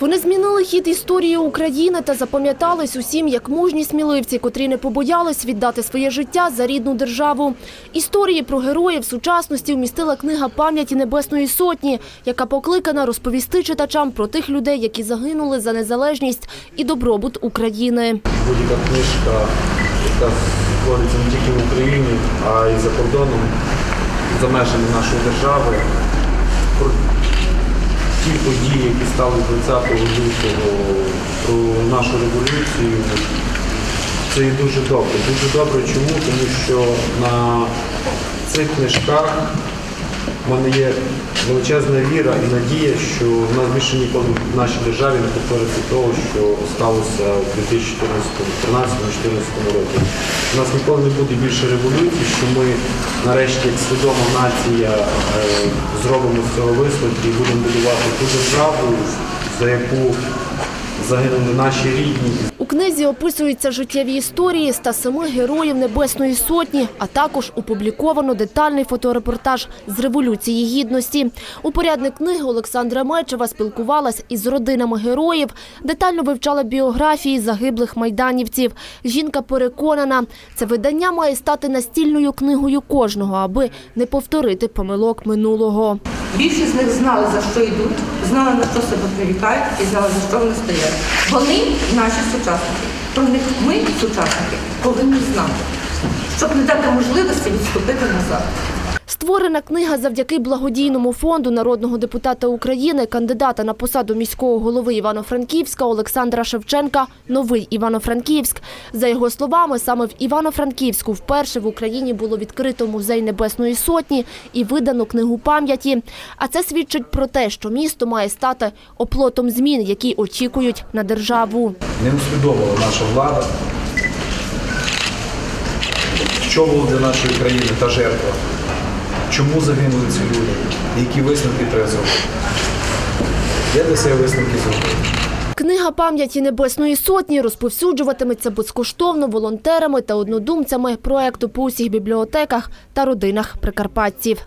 Вони змінили хід історії України та запам'ятались усім як мужні сміливці, котрі не побоялись віддати своє життя за рідну державу. Історії про героїв сучасності вмістила книга пам'яті Небесної Сотні, яка покликана розповісти читачам про тих людей, які загинули за незалежність і добробут України. будь-яка книжка, яка створюється не тільки в Україні, а й за кордоном, за межами нашої держави, ті події, які стали 20 лютого, про нашу революцію. Це є дуже добре. Дуже добре чому? Тому що на цих книжках в мене є величезна віра і надія, що в нас більше ніколи в нашій державі не повториться того, що сталося в 2014-2014 році. У нас ніколи не буде більше революції, що ми нарешті як свідома нація е, зробимо з цього висновки і будемо будувати ту державу, за яку загинули наші рідні. У книзі описуються життєві історії 107 героїв Небесної Сотні, а також опубліковано детальний фоторепортаж з Революції Гідності. Упорядник книги Олександра Мечева спілкувалась із родинами героїв, детально вивчала біографії загиблих майданівців. Жінка переконана, це видання має стати настільною книгою кожного, аби не повторити помилок минулого. Більшість з них знали, за що йдуть, знали, на що себе прирікають і знали, за що вони стоять. Вони наші сучасники. Про них ми, сучасники, повинні знати, щоб не дати можливості відступити назад. Створена книга завдяки благодійному фонду народного депутата України, кандидата на посаду міського голови Івано-Франківська Олександра Шевченка Новий Івано-Франківськ. За його словами, саме в Івано-Франківську вперше в Україні було відкрито музей Небесної Сотні і видано книгу пам'яті. А це свідчить про те, що місто має стати оплотом змін, які очікують на державу. не усвідомила наша влада, що було для нашої країни та жертва, чому загинули ці люди, які висновки треба зробити. Я для себе висновки зробив. Книга пам'яті Небесної Сотні розповсюджуватиметься безкоштовно волонтерами та однодумцями проекту по усіх бібліотеках та родинах прикарпатців.